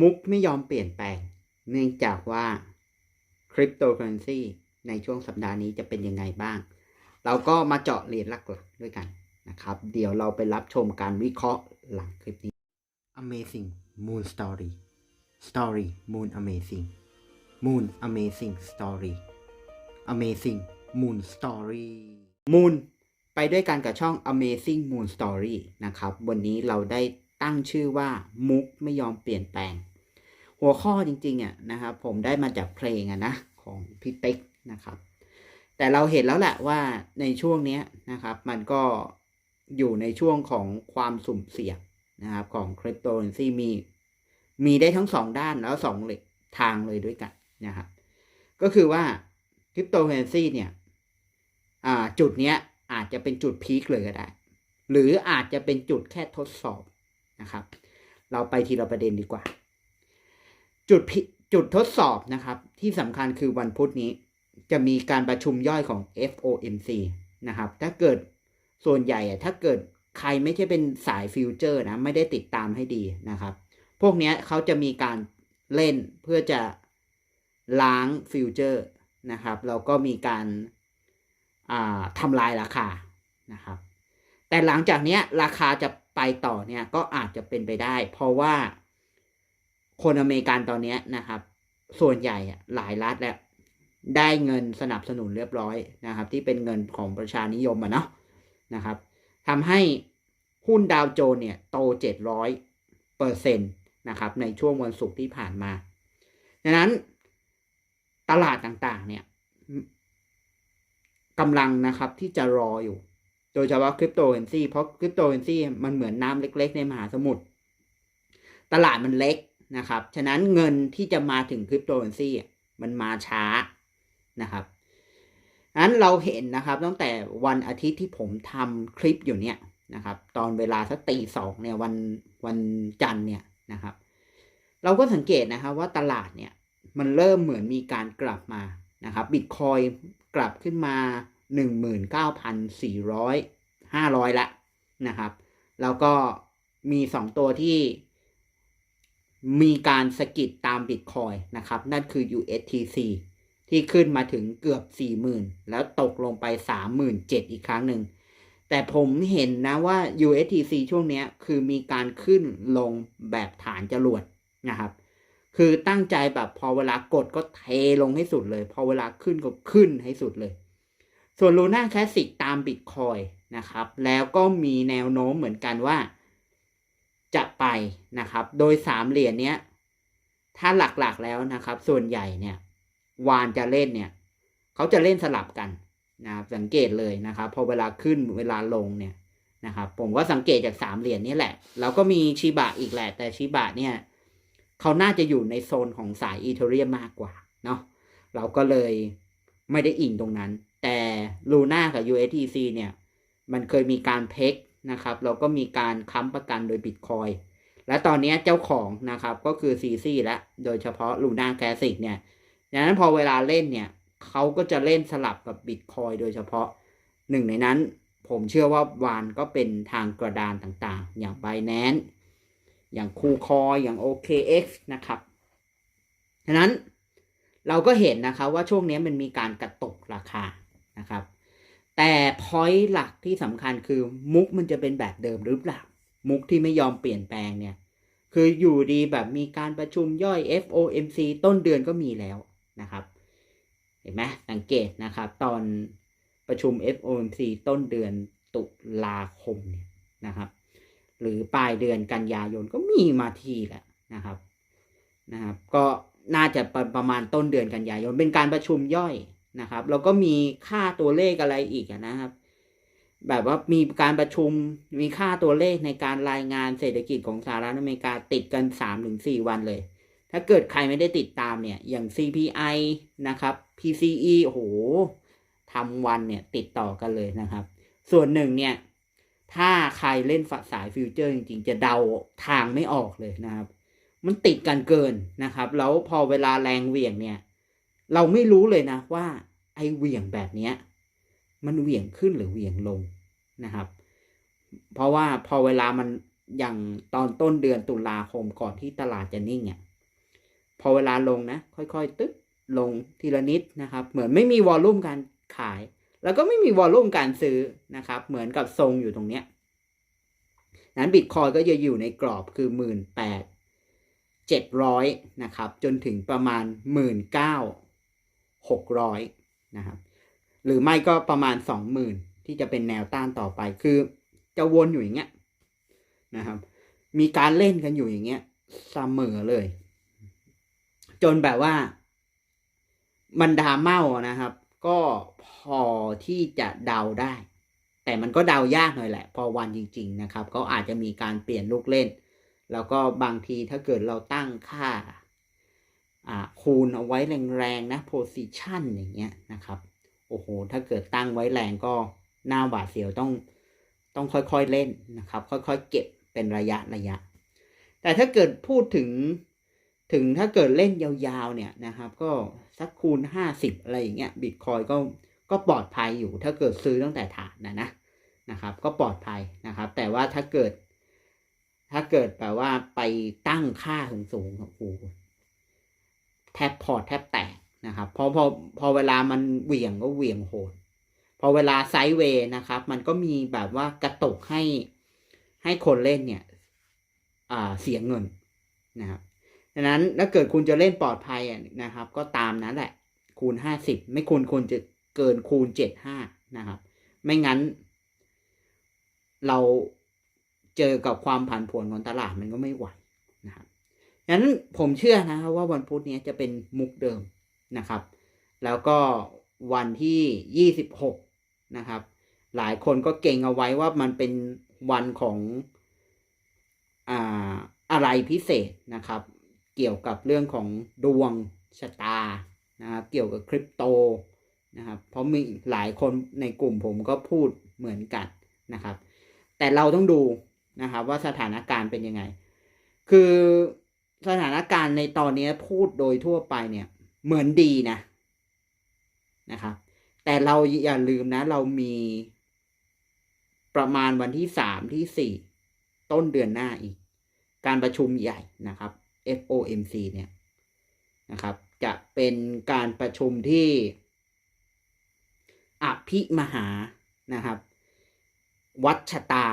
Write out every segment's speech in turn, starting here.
มุกไม่ยอมเปลี่ยนแปลง เนื่องจากว่าคริปโตเคอเรนซีในช่วงสัปดาห์นี้จะเป็นยังไงบ้าง เราก็มาเจาะเรียนหลักๆด้วยกันนะครับ เดี๋ยวเราไปรับชมการวิเคราะห์หลังคลิปนี้ Amazing Moon Story Story Moon Amazing Moon Amazing Story Amazing Moon Story Moon ไปด้วยกันกับช่อง Amazing Moon Story นะครับ วันนี้เราได้ ตั้งชื่อว่ามุกไม่ยอมเปลี่ยนแปลง หัวข้อจริงๆอะนะครับผมได้มาจากเพลงอะนะของพี่เป๊กนะครับ แต่เราเห็นแล้วแหละว่าในช่วงนี้นะครับ มันก็อยู่ในช่วงของความสุ่มเสี่ยงนะครับของคริปโตเคอเรนซีมีมีได้ทั้งสองด้านแล้วสองเลยทางเลยด้วยกันนะครับ ก็คือว่าคริปโตเคอเรนซีเนี่ยอ่าจุดเนี้ยอาจจะเป็นจุดพีคเลยก็ได้ หรืออาจจะเป็นจุดแค่ทดสอบ นะครับ เราไปทีละประเด็นดีกว่า จุดจุดทดสอบนะครับ ที่สำคัญคือวันพุธนี้จะมีการประชุมย่อยของ FOMC นะครับ ถ้าเกิดส่วนใหญ่ถ้าเกิดใครไม่ใช่เป็นสายฟิวเจอร์นะ ไม่ได้ติดตามให้ดีนะครับ พวกนี้เขาจะมีการเล่นเพื่อจะล้างฟิวเจอร์นะครับ แล้วก็มีการาทำลายราคานะครับ แต่หลังจากนี้ราคาจะ ไปต่อเนี่ยก็อาจจะเป็นไปได้ เพราะว่าคนอเมริกันตอนนี้นะครับ ส่วนใหญ่หลายรัฐแล้วได้เงินสนับสนุนเรียบร้อยนะครับ ที่เป็นเงินของประชานิยมอะเนาะนะครับทำให้หุ้นดาวโจนเนี่ยโต 700เปอร์เซ็นต์นะครับในช่วงวันศุกร์ที่ผ่านมาดังนั้นตลาดต่างๆเนี่ยกำลังนะครับที่จะรออยู่ โดยเฉพาะคริปโตเคอเรนซีเพราะคริปโตเคอเรนซีมันเหมือนน้ำเล็ก ๆ ในมหาสมุทรตลาดมันเล็กนะครับ ฉะนั้นเงินที่จะมาถึงคริปโตเคอเรนซีมันมาช้านะครับนั้นเราเห็นนะครับตั้งแต่วันอาทิตย์ที่ผมทำคลิปอยู่เนี่ยนะครับ ตอนเวลาสักตีสองเนี่ยวันวันจันทร์เนี่ยนะครับ เราก็สังเกตนะครับว่าตลาดเนี่ยมันเริ่มเหมือนมีการกลับมานะครับบิตคอยกลับขึ้นมา 19,400 500ละนะครับ แล้วก็มี 2 ตัวที่มีการสกิดตามบิตคอยนะครับ นั่นคือ USTC ที่ขึ้นมาถึงเกือบ 40,000 แล้วตกลงไป 37,000 อีกครั้งหนึ่ง แต่ผมเห็นนะว่า USTC ช่วงนี้คือมีการขึ้นลงแบบฐานจรวดนะครับ คือตั้งใจแบบพอเวลากดก็เทลงให้สุดเลย พอเวลาขึ้นก็ขึ้นให้สุดเลย ส่วนลูน่าแคสสิกตามบิตคอยนะครับ แล้วก็มีแนวโน้มเหมือนกันว่า จะไปนะครับ โดยสามเหรียญเนี้ย ถ้าหลักๆแล้วนะครับ ส่วนใหญ่เนี่ย วานจะเล่นเนี่ย เขาจะเล่นสลับกันนะครับสังเกตเลยนะครับ พอเวลาขึ้นเวลาลงเนี่ยนะครับ ผมก็สังเกตจากสามเหรียญนี้แหละ แล้วก็มีชิบะอีกแหละ แต่ชิบะเนี่ยเขาน่าจะอยู่ในโซนของสายอีเทเรียมมากกว่าเนาะเราก็เลยไม่ได้อิงตรงนั้น แต่ลูน่ากับ USDC เนี่ย มันเคยมีการเพกนะครับแล้วก็มีการค้ำประกันโดยบิตคอยและตอนนี้เจ้าของนะครับก็คือซีซีและโดยเฉพาะลูน่าแคสิกเนี่ยดังนั้นพอเวลาเล่นเนี่ยเขาก็จะเล่นสลับกับบิตคอยโดยเฉพาะหนึ่งในนั้นผมเชื่อว่าวานก็เป็นทางกระดานต่างๆ อย่าง b บ n a n c e อย่างคูคอยอย่าง OKX นะครับฉะนั้นเราก็เห็นนะครับว่าช่วงนี้มันมีการกระตกราคา นะครับ แต่พอยต์หลักที่สำคัญคือมุกมันจะเป็นแบบเดิมหรือเปล่า มุกที่ไม่ยอมเปลี่ยนแปลงเนี่ย คืออยู่ดีแบบมีการประชุมย่อย FOMC ต้นเดือนก็มีแล้วนะครับ เห็นไหมสังเกตนะครับ ตอนประชุม FOMC ต้นเดือนตุลาคมเนี่ยนะครับ หรือปลายเดือนกันยายนก็มีมาทีแหละนะครับนะครับ ก็น่าจะประประมาณต้นเดือนกันยายนเป็นการประชุมย่อย นะครับแล้วก็มีค่าตัวเลขอะไรอีกนะครับ แบบว่ามีการประชุมมีค่าตัวเลขในการรายงานเศรษฐกิจของสหรัฐอเมริกาติดกัน3าถึงสวันเลย ถ้าเกิดใครไม่ได้ติดตามเนี่ย อย่าง CPI นะครับ PCE โอ้โหทำวันเนี่ยติดต่อกันเลยนะครับ ส่วนหนึ่งเนี่ย ถ้าใครเล่นฝักสายฟิวเจอร์จริงๆ จะเดาทางไม่ออกเลยนะครับ มันติดกันเกินนะครับ แล้วพอเวลาแรงเหวี่ยงเนี่ย เราไม่รู้เลยนะว่าไอ้เหวี่ยงแบบเนี้ยมันเหวี่ยงขึ้นหรือเหวี่ยงลงนะครับ เพราะว่าพอเวลามันอย่างตอนต้นเดือนตุลาคมก่อนที่ตลาดจะนิ่งเนี่ยพอเวลาลงนะ ค่อยๆ ตึ๊บลงทีละนิดนะครับ เหมือนไม่มีวอลลุ่มการขาย แล้วก็ไม่มีวอลลุ่มการซื้อนะครับ เหมือนกับทรงอยู่ตรงเนี้ยนั้นบิตคอยก็จะอยู่ในกรอบคือหมื่นแปดเจ็ดร้อยนะครับ จนถึงประมาณหมื่ นเก้าหกร้อยนะครับ หรือไม่ก็ประมาณสองหมื่นที่จะเป็นแนวต้านต่อไป คือจะวนอยู่อย่างเงี้ยนะครับ มีการเล่นกันอยู่อย่างเงี้ยเสมอเลย จนแบบว่ามันดาเมานะครับ ก็พอที่จะเดาได้ แต่มันก็เดายากหน่อยแหละ พอวันจริง ๆ นะครับ ก็อาจจะมีการเปลี่ยนลูกเล่น แล้วก็บางทีถ้าเกิดเราตั้งค่า คูณเอาไว้แรงๆนะ position อย่างเงี้ยนะครับ โอ้โห ถ้าเกิดตั้งไว้แรงก็หน้าหวาดเสียวต้องต้องค่อยๆเล่นนะครับ ค่อยๆเก็บเป็นระยะระยะ แต่ถ้าเกิดพูดถึงถึงถ้าเกิดเล่นยาวๆเนี่ยนะครับ ก็สักคูณห้าสิบอะไรอย่างเงี้ยบิตคอยก็ก็ปลอดภัยอยู่ ถ้าเกิดซื้อตั้งแต่ฐานนะนะนะครับ ก็ปลอดภัยนะครับ แต่ว่าถ้าเกิด ถ้าเกิดแบบว่าไปตั้งค่าสูงๆโอ้โห แทบพอแทบแตกนะครับพอพอพอเวลามันเหวี่ยงก็เหวี่ยงโหดพอเวลาไซด์เวย์นะครับ มันก็มีแบบว่ากระตุกให้ให้คนเล่นเนี่ยเสียเงินนะครับดังนั้นถ้าเกิดคุณจะเล่นปลอดภัยนะครับ ก็ตามนั้นแหละ คูณห้าสิบไม่คูณคุณจะเกินคูณเจ็ดห้านะครับ ไม่งั้น เราเจอกับความผันผวนของตลาดมันก็ไม่ไหวนะครับ งนั้นผมเชื่อนะครับว่าวันพุธนี้จะเป็นมุกเดิมนะครับ แล้วก็วันที่ยี่สิบหกนะครับ หลายคนก็เก่งเอาไว้ว่ามันเป็นวันของอ่าอะไรพิเศษนะครับ เกี่ยวกับเรื่องของดวงชะตานะครับเกี่ยวกับคริปโตนะครับ เพราะมีหลายคนในกลุ่มผมก็พูดเหมือนกันนะครับ แต่เราต้องดูนะครับว่าสถานการณ์เป็นยังไง คือ สถานการณ์ในตอนนี้พูดโดยทั่วไปเนี่ย เหมือนดีนะนะครับ แต่เราอย่าลืมนะ เรามีประมาณวันที่สามที่สี่ต้นเดือนหน้าอีก การประชุมใหญ่นะครับ FOMC เนี่ยนะครับ จะเป็นการประชุมที่อภิมหานะครับ วัดชะตา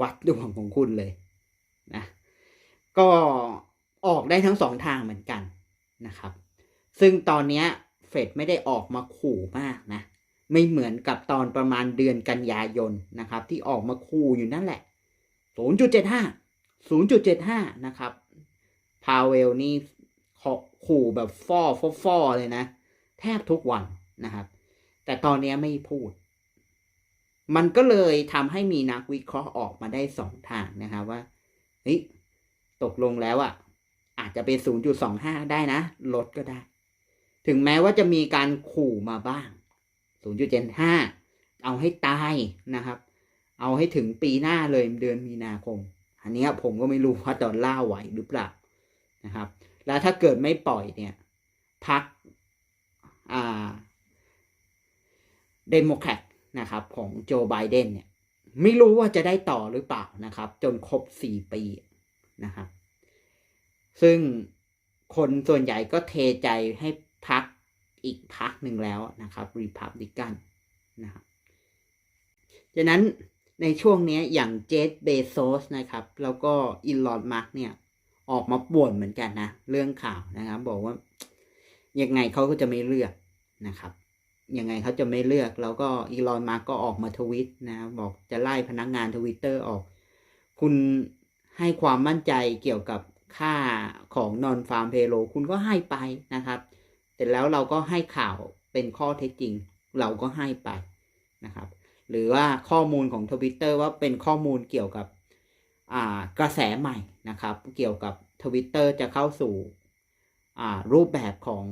วัดดวงของคุณเลยนะก็ ออกได้ทั้งสองทางเหมือนกันนะครับ ซึ่งตอนนี้เฟดไม่ได้ออกมาขู่มากนะ ไม่เหมือนกับตอนประมาณเดือนกันยายนนะครับ ที่ออกมาขู่อยู่นั่นแหละ 0.75 0.75 นะครับ พาเวลนี่ขู่แบบฟอฟอฟอเลยนะ แทบทุกวันนะครับ แต่ตอนนี้ไม่พูด มันก็เลยทำให้มีนักวิเคราะห์ออกมาได้สองทางนะครับว่าเฮ้ยตกลงแล้วอะ่ะ อาจจะเป็น0.25ได้นะ ลดก็ได้ ถึงแม้ว่าจะมีการขู่มาบ้าง0.75เอาให้ตายนะครับ เอาให้ถึงปีหน้าเลยเดือนมีนาคม อันนี้ผมก็ไม่รู้ว่าดอลลาร์ไหวหรือเปล่านะครับ แล้วถ้าเกิดไม่ปล่อยเนี่ยพักอ่าเดโมแครตนะครับของโจไบเดนเนี่ยไม่รู้ว่าจะได้ต่อหรือเปล่านะครับ จนครบสี่ปีนะครับ ซึ่งคนส่วนใหญ่ก็เทใจให้พักอีกพักหนึ่งแล้วนะครับรีพับลิกันนะครับฉะนั้นในช่วงนี้อย่างเจฟเบโซสนะครับ แล้วก็อีลอนมาร์กเนี่ย ออกมาป่วนเหมือนกันนะ เรื่องข่าวนะครับ บอกว่า ยังไงเขาก็จะไม่เลือกนะครับ ยังไงเขาจะไม่เลือก แล้วก็อีลอนมาร์กก็ออกมาทวิตนะ บอกจะไล่พนักงานทวิตเตอร์ออก คุณให้ความมั่นใจเกี่ยวกับ ค่าของนอนฟาร์มเพโลคุณก็ให้ไปนะครับแต่แล้วเราก็ให้ข่าวเป็นข้อเท็จจริง เราก็ให้ไปนะครับ หรือว่าข้อมูลของทวิตเตอร์ว่าเป็นข้อมูลเกี่ยวกับกระแสใหม่นะครับ เกี่ยวกับทวิตเตอร์จะเข้าสู่รูปแบบของ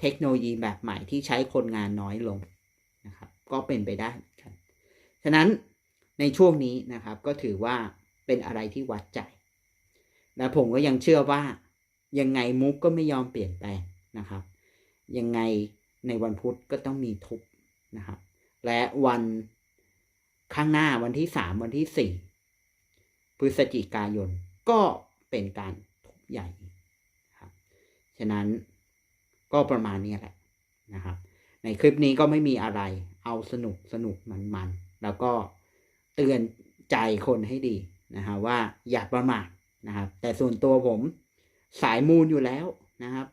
เทคโนโลยีแบบใหม่ที่ใช้คนงานน้อยลงนะครับ ก็เป็นไปได้ครับฉะนั้นในช่วงนี้นะครับก็ถือว่าเป็นอะไรที่วัดใจ และผมก็ยังเชื่อว่ายังไงมุกก็ไม่ยอมเปลี่ยนแปลงนะครับ ยังไงในวันพุธก็ต้องมีทุกนะครับ และวันข้างหน้าวันที่สามวันที่สี่พฤศจิกายนก็เป็นการทุบใหญ่ครับ ฉะนั้นก็ประมาณนี้แหละนะครับ ในคลิปนี้ก็ไม่มีอะไร เอาสนุกสนุกมันมันๆแล้วก็เตือนใจคนให้ดีนะฮะว่าอย่าประมาท นะครับ แต่ส่วนตัวผมสายมูลอยู่แล้วนะครับ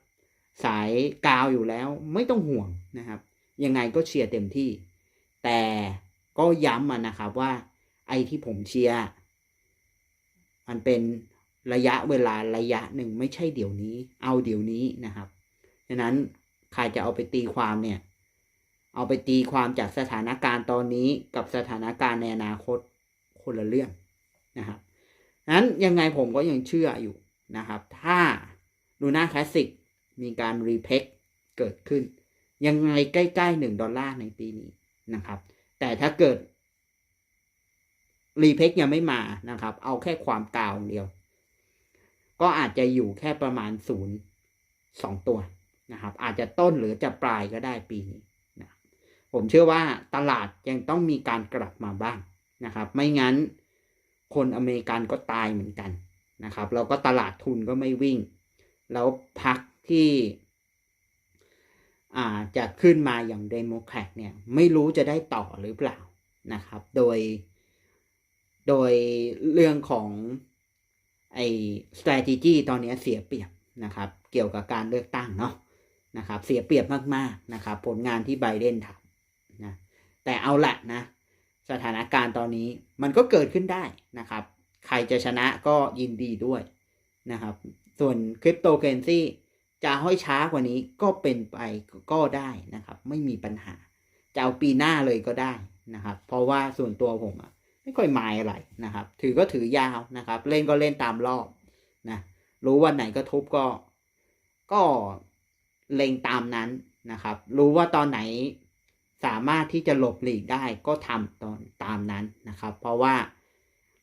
สายกาวอยู่แล้วไม่ต้องห่วงนะครับ ยังไงก็เชียร์เต็มที่ แต่ก็ย้ำมานะครับว่า ไอ้ที่ผมเชียร์มันเป็นระยะเวลาระยะหนึ่งไม่ใช่เดี๋ยวนี้ เอาเดี๋ยวนี้นะครับฉะนั้นใครจะเอาไปตีความเนี่ย เอาไปตีความจากสถานการณ์ตอนนี้กับสถานการณ์ในอนาคตคนละเรื่องนะครับ นั้นยังไงผมก็ยังเชื่ออยู่นะครับ ถ้าลูน่าคลาสสิกมีการรีเพคเกิดขึ้น ยังไงใกล้ๆหนึ่งดอลลาร์ในปีนี้นะครับ แต่ถ้าเกิดรีเพคยังไม่มานะครับ เอาแค่ความกาวอย่างเดียว ก็อาจจะอยู่แค่ประมาณศูนย์สองตัวนะครับ อาจจะต้นหรือจะปลายก็ได้ปีนี้นะผมเชื่อว่าตลาดยังต้องมีการกลับมาบ้างนะครับ ไม่งั้น คนอเมริกันก็ตายเหมือนกันนะครับ แล้วก็ตลาดทุนก็ไม่วิ่ง แล้วพักที่อ่าจะขึ้นมาอย่างเดโมแครตเนี่ยไม่รู้จะได้ต่อหรือเปล่านะครับ โดย โดยเรื่องของไอ้ strategy ตอนนี้เสียเปรียบนะครับ เกี่ยวกับการเลือกตั้งเนาะนะครับ เสียเปรียบมากๆนะครับ ผลงานที่ไบเดนทำนะแต่เอาละนะ สถานการณ์ตอนนี้มันก็เกิดขึ้นได้นะครับ ใครจะชนะก็ยินดีด้วยนะครับ ส่วนคริปโตเคอเรนซีจะห้อยช้ากว่านี้ก็เป็นไปก็ได้นะครับ ไม่มีปัญหา จะเอาปีหน้าเลยก็ได้นะครับ เพราะว่าส่วนตัวผมอะไม่ค่อยหมายอะไรนะครับ ถือก็ถือยาวนะครับ เล่นก็เล่นตามรอบนะรู้วันไหนก็ทุบก็ก็เล็งตามนั้นนะครับ รู้ว่าตอนไหน สามารถที่จะหลบหลีกได้ก็ทำตอนตามนั้นนะครับ เพราะว่า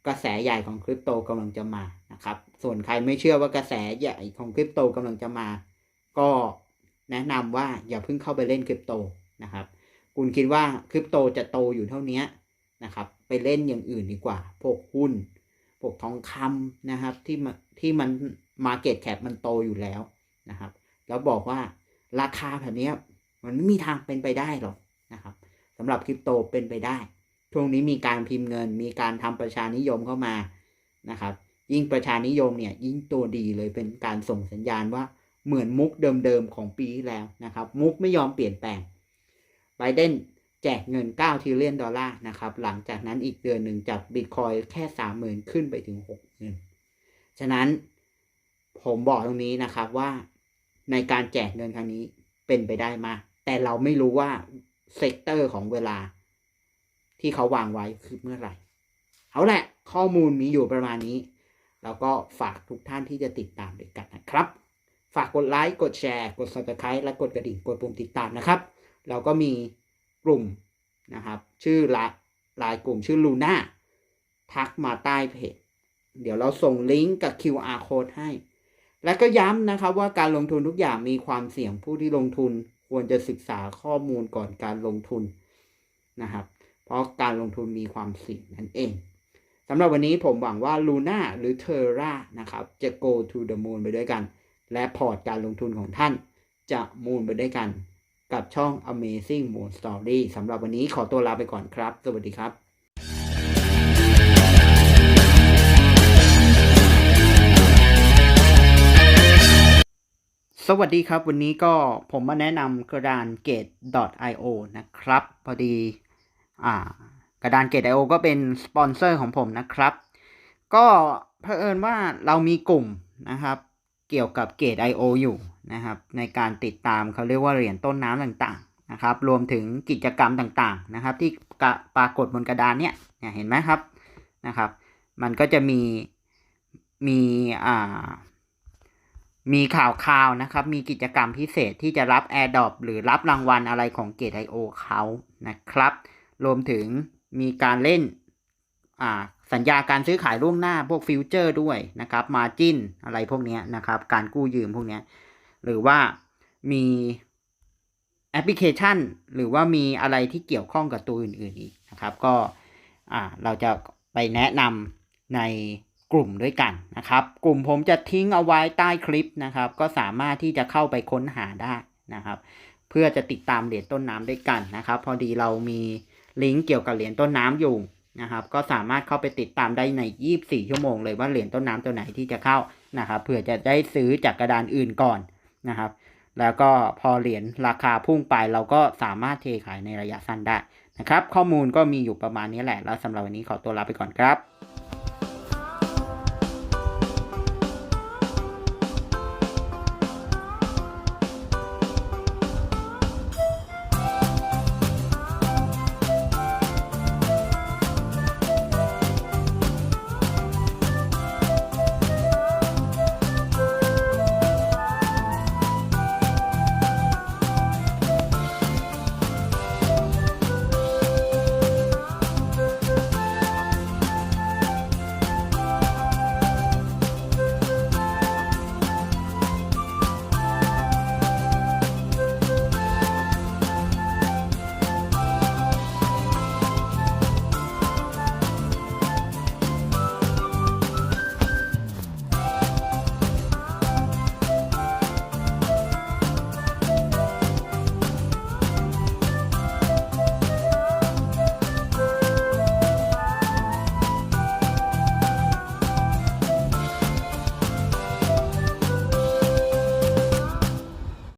กระแสใหญ่ของคริปโตกำลังจะมานะครับ ส่วนใครไม่เชื่อว่ากระแสใหญ่ของคริปโตกำลังจะมา ก็แนะนำว่าอย่าเพิ่งเข้าไปเล่นคริปโตนะครับ คุณคิดว่าคริปโตจะโตอยู่เท่านี้นะครับ ไปเล่นอย่างอื่นดีกว่า พวกหุ้น พวกทองคำนะครับ ที่มันที่มัน Market Cap มันโตอยู่แล้วนะครับ แล้วบอกว่าราคาแบบนี้มันไม่มีทางเป็นไปได้หรอก นะครับสำหรับคริปโตเป็นไปได้ ช่วงนี้มีการพิมพ์เงิน มีการทำประชานิยมเข้ามานะครับ ยิ่งประชานิยมเนี่ยยิ่งตัวดีเลยเป็นการส่งสัญญาณว่าเหมือนมุกเดิมๆของปีแล้วนะครับ มุกไม่ยอมเปลี่ยนแปลงไบเดนแจกเงิน9ทริลเลียนดอลลาร์นะครับ หลังจากนั้นอีกเดือนหนึ่งจากบิตคอยแค่ 30,000 ขึ้นไปถึง 60,000 ฉะนั้นผมบอกตรงนี้นะครับว่าในการแจกเงินครั้งนี้เป็นไปได้มาก แต่เราไม่รู้ว่า เซกเตอร์ของเวลา ที่เขาวางไว้คือเมื่อไหร่ เอาแหละ ข้อมูลมีอยู่ประมาณนี้ แล้วก็ฝากทุกท่านที่จะติดตามด้วยกันนะครับ ฝากกดไลค์กดแชร์ กด subscribe และกดกระดิ่งกดปุ่มติดตามนะครับเราก็มีกลุ่มนะครับ ชื่อละลายกลุ่มชื่อลูน่าทักมาใต้เพจ เดี๋ยวเราส่งลิงก์กับ QR code ให้ และก็ย้ำนะครับว่าการลงทุนทุกอย่างมีความเสี่ยงผู้ที่ลงทุน ควรจะศึกษาข้อมูลก่อนการลงทุนนะครับ เพราะการลงทุนมีความเสี่ยงนั่นเองสำหรับวันนี้ผมหวังว่า Luna หรือ Terra นะครับ จะ go to the moon ไปด้วยกัน และพอร์ตการลงทุนของท่าน จะมูนไปด้วยกัน กับช่อง Amazing Moon Story สำหรับวันนี้ขอตัวลาไปก่อนครับ สวัสดีครับ สวัสดีครับ วันนี้ก็ผมมาแนะนำกระดาน Gate.io นะครับ พอดีอ่ากระดาน Gate.io ก็เป็นสปอนเซอร์ของผมนะครับ ก็เผอิญว่าเรามีกลุ่มนะครับ เกี่ยวกับ Gate.io อยู่นะครับ ในการติดตามเขาเรียกว่าเหรียญต้นน้ำต่างๆนะครับ รวมถึงกิจกรรมต่างๆนะครับ ที่ปรากฏบนกระดานเนี่ยเนี่ยเห็นไหมครับนะครับ มันก็จะมีมีอ่า มีข่าวข่าวนะครับ มีกิจกรรมพิเศษที่จะรับ AirDrop หรือรับรางวัลอะไรของ Gate.io เขานะครับ รวมถึงมีการเล่นสัญญาการซื้อขายล่วงหน้าพวกฟิวเจอร์ด้วยนะครับมาจินอะไรพวกนี้นะครับ การกู้ยืมพวกนี้หรือว่ามีแอปพลิเคชัน หรือว่ามีอะไรที่เกี่ยวข้องกับตัวอื่นๆอีกนะครับ ก็เราจะไปแนะนำใน กลุ่มด้วยกันนะครับ กลุ่มผมจะทิ้งเอาไว้ใต้คลิปนะครับ ก็สามารถที่จะเข้าไปค้นหาได้นะครับ เพื่อจะติดตามเหรียญต้นน้ำด้วยกันนะครับ พอดีเรามีลิงก์เกี่ยวกับเหรียญต้นน้ำอยู่นะครับ ก็สามารถเข้าไปติดตามได้ใน 24 ชั่วโมงเลยว่าเหรียญต้นน้ำตัวไหนที่จะเข้านะครับเผื่อจะได้ซื้อจากกระดานอื่นก่อนนะครับ แล้วก็พอเหรียญราคาพุ่งไปเราก็สามารถเทขายในระยะสั้นได้นะครับ ข้อมูลก็มีอยู่ประมาณนี้แหละแล้วสำหรับวันนี้ขอตัวลาไปก่อนครับ